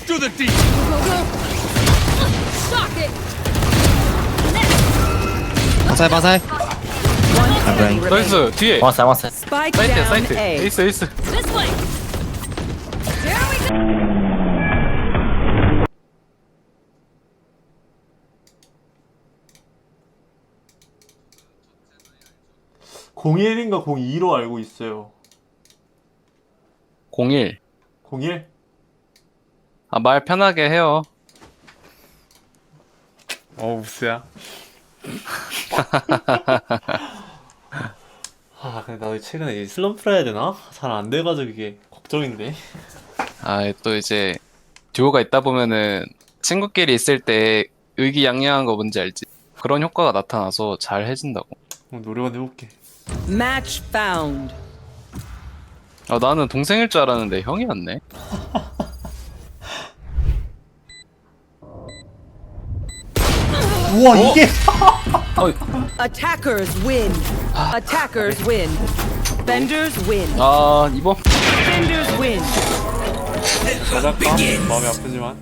Into the deep. Shock it. One 아, enemy 브라인. remaining. 나이스 뒤에 왔어 왔어 Spike 사이트야 down 사이트 A. 에이스 에이스 This way. Here we go. 공 01인가 02로 알고 있어요. 01 01? 아 말 편하게 해요 어 우스야 아, 근데 나도 최근에 이 슬럼프를 해야 되나? 잘 안 돼가지고 이게 걱정인데. 아 또 이제 듀오가 있다 보면은 친구끼리 있을 때 의기양양한 거 뭔지 알지? 그런 효과가 나타나서 잘 해진다고 한번 노력은 해볼게. Match found. 아 나는 동생일 줄 알았는데 형이었네 우와, 이게! Attackers win. Attackers win. Benders win. 아 이번 Benders win. 가작가? 마음이 아프지만.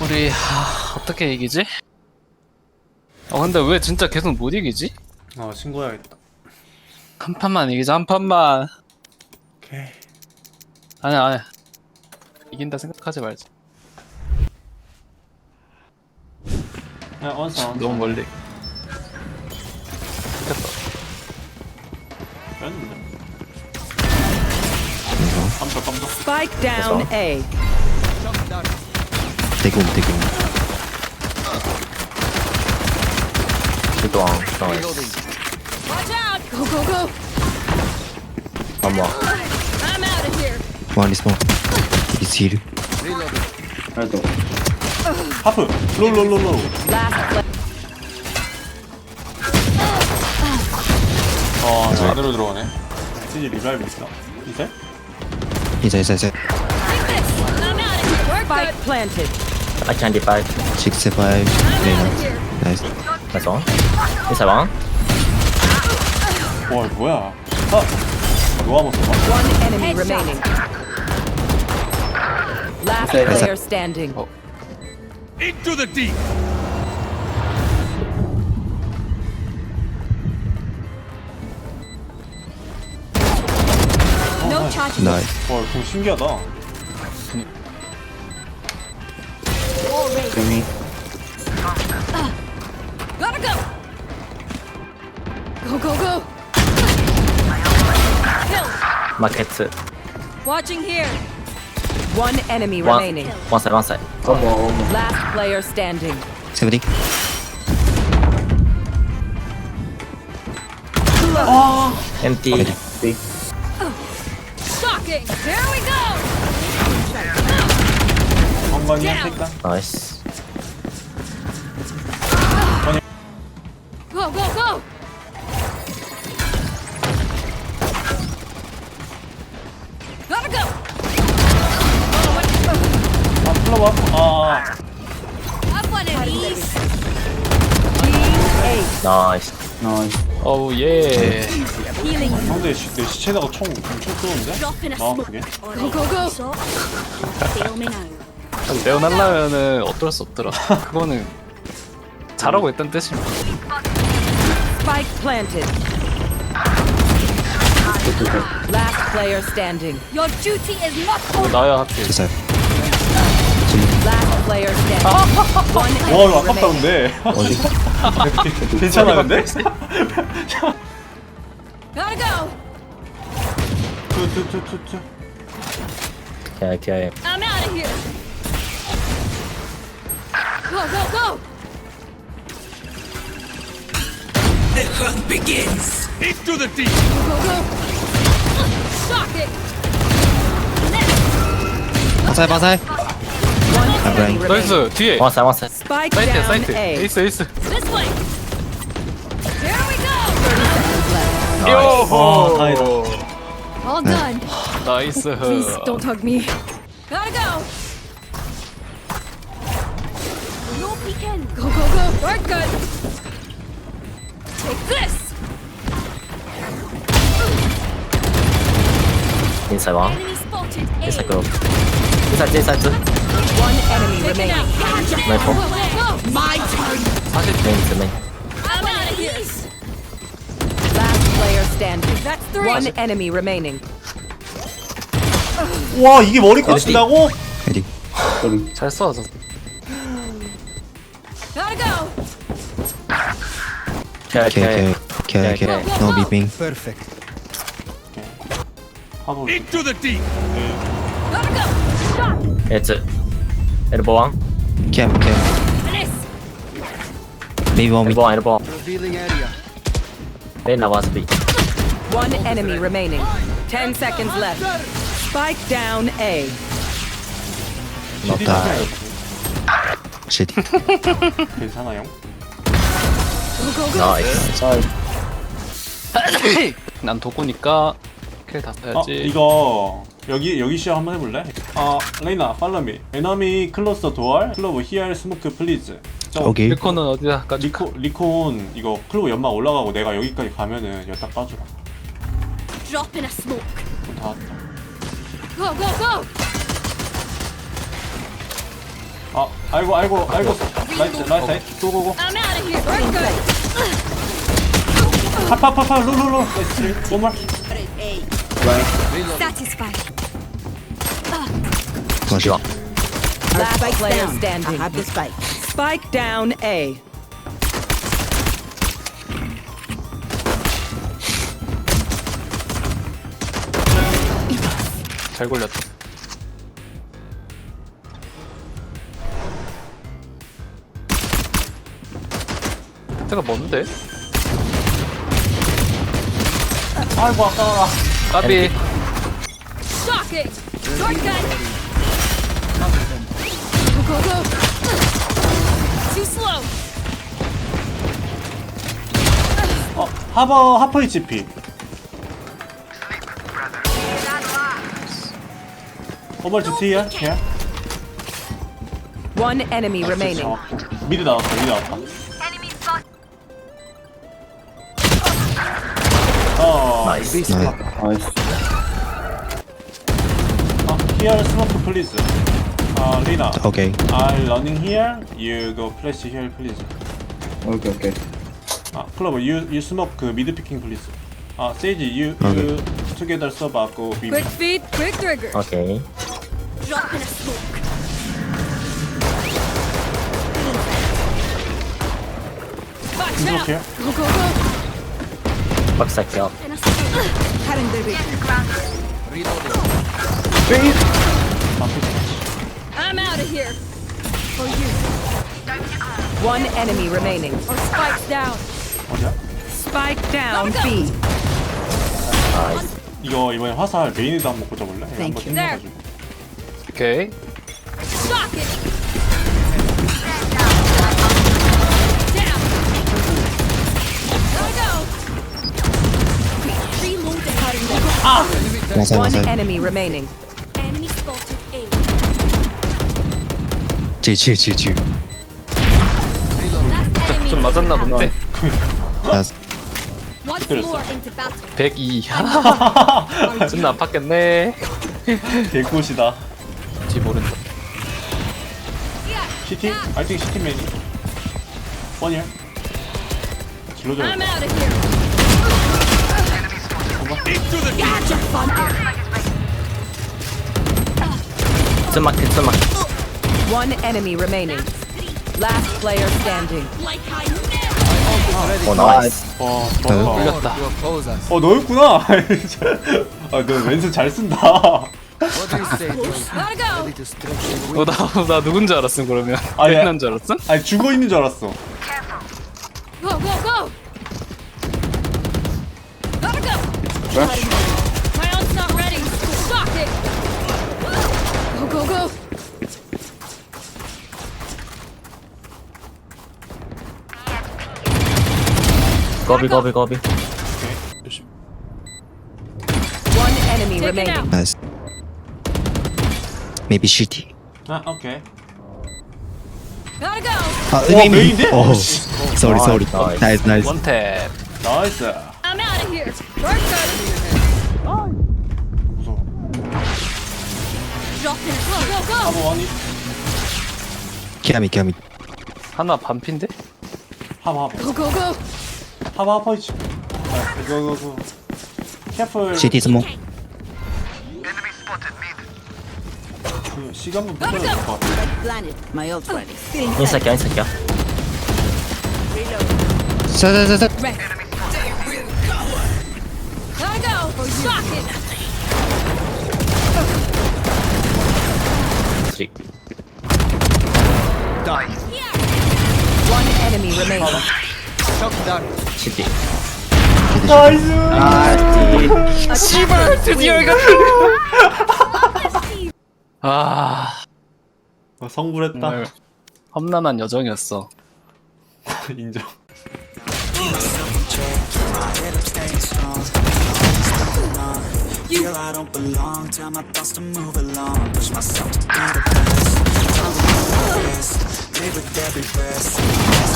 우리 하, 어떻게 이기지? 어 근데 왜 진짜 계속 못 이기지? 아, 신고해야겠다. 한 판만 이기자 한 판만 오케이. 아니야 아니야 이긴다 생각하지 말자 야, 원사, 원사. 너무 멀리 뺐는데. 깜짝 깜짝. Spike down A. 대공 대공 실도왕 나이스 Watch out. Go, go, go. 한번 I'm out of here. one is more it's here 하프! 롤롤롤롤. Last play. 아, 저 안으로 들어가네. 진이 리바이브 있어? 이제? 이제 이제 이제 Take this. I'm out of here. We're Spike good. planted. I can divide 6 5 I'm out of 레이나 here. 나이스 나이스 원 인사이드 원 와, 이거 뭐야. 아! 노아 모습 봐. One enemy Headshot. remaining. Last Okay. player standing. Into the deep. No charges. 나이스 와, 이거 신기하다. Wall raised. Gotta go. Go, go, go. Kill. 마켓 Watching here. One enemy One- remaining. One side, one side. Come on. Last player standing. 70. Empty. Okay. Shocking! There we go! Nice. Go, go, go! 아, 플러버? 아, A. 나이스 어우 예. 상대 시, 내 시체에다가 총 엄청 쏘는데? 나 me now. 내어날라면은 어쩔 수 없더라 그거는 잘하고 있다는 뜻이야 Spike planted. Last player standing. Your duty is not over. 나야 하필 Last player standing. One 와, enemy 이거 아깝다, remaining. 근데. 괜찮아, 근데? Gotta go. 투, 투, 투, 투, 투. 오케이 오케이 I'm out of here. Go, go, go. Into the deep. Go, go. Shock it. 바사이 바사이 One 아, enemy 브라인. remaining. 나이스 뒤에 원사이드 원사이드 Spike 사이트야 down 사이트 A. 에이스 에이스 This way. Here we go. 아, 다행이다. All done. 나이스 Please don't hug me. Gotta go. No peeking. Go, go, go. We're good. Take this. 인사이드 원 Enemy spotted. A. 인사이드 인사이트 인사이트 One enemy remaining. 라이퍼 My turn. 메인 드 메인 I'm out of here. Last player standing. That's three. One enemy remaining. 와 이게 머리 꽂힌다고? 헤딩 잘 써. 저. Gotta go. 케어 오케이 케어 오케이 오케이 오케이 no beeping 하고 Into the deep. Gotta go. 에즈 엘보 왕 cam cam This. maybe one 엘보 mid 왕 엘보 왕 메인 나와서 비 One enemy remaining. Ten seconds left. Spike down A. not die shit 괜찮아요? 나이스 난 도구니까 킬 다 어 써야지. 이거 여기 여기 시야 한번 해볼래? 아 레이나 팔로미 에너미 클로스 도어 클로브 히얼 스모크 플리즈 저 오케이 리코는 어디다? 리코 리콘 이거 클로브 연막 올라가고 내가 여기까지 가면은 여기다 까주라 Drop in a smoke. 그럼 다 왔다 Go, go, go. 아 아이고 아이고 아이고 라이트 라이트 고고고 I'm out of here. We're good. 파파파파 룰룰루 나이스 원말 Satisfied. 맞아 Last player standing. I have the spike. Spike down A. 잘 걸렸다. 때가 뭔데? 아이고 아까워 까비. Shock it. Go, go, go. Too slow. 어 하버 하퍼 HP 오버 주티야 야 One enemy remaining. 미드 나왔다 미드 나왔다 어 나이스 나이 아, here smoke please 아 리나 오케이 I running here you go flash here please 오케이 오케이 아 클로버 you you smoke 그 미드 피킹 please 아 세이지 you you together sub 하고 B Quick feet, quick trigger. 오케이 Drop in a smoke. Watch out. here Go, go, go. 할게요 In a smoke. Cutting the I'm out of here. For you. One enemy remaining. Or spikes down. 어디야? Spike down B. 나이스 이거 이번에 화살 메인에도 한번 꽂아볼래? 한번 you. 땡겨가지고 오케이. Shock it. Down. Gotta go. Reloading. Cutting the 맞아 One 맞아 enemy remaining. 질질질질 Last enemy. 좀 맞았나 본데. 나이스 Once 때렸어. more into battle. 102. 존나 아팠겠네. 개꽃이다 지 모른다. CT? I think CT 메인 One here 길러줘야 I'm 돼 out of here. Gotcha, One enemy remaining. Last player standing. 오 나이스 와 나도 좋았다 걸렸다. 어 너였구나 아너 왼손 잘 쓴다 Gotta go. 어, 나, 나 누군지 알았음, 그러면. 아, 예. 베트남 줄 알았음? 아니 죽어 있는 줄 알았어 Go, go, go. Gotta go. My 거비 거비 거비 One enemy Take it remaining. out. 나이스 maybe shitty 아 오케이 Gotta go. 아 와 메인인데? 어 sorry sorry 나이스. 나이스 나이스 원탭. 나이스 I'm out of here. We're good. 무서워 Drop in. Go, go, go. 하버 원이 기아미 기아미 하나 반핀데? 하버 하버 Go, go, go. 하버 있지 아, 이거 이거 이거 캐플 CT 스모 그 시간만 붙여야 될것 같아 Planet. My ult ready. 인사기야 인사기야 자자자자 Ready. Gotta go. Shock it. 쓰리 One enemy remaining. 시티 나이스 아티 씨발 드디어 이거 아 아, 성불했다 정말 험난한 여정이었어 인정 Feel I don't belong, tell my thoughts to move along. Push myself to be the best. I'm the best, live with every breath.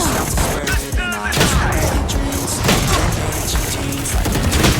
Stop to spread and I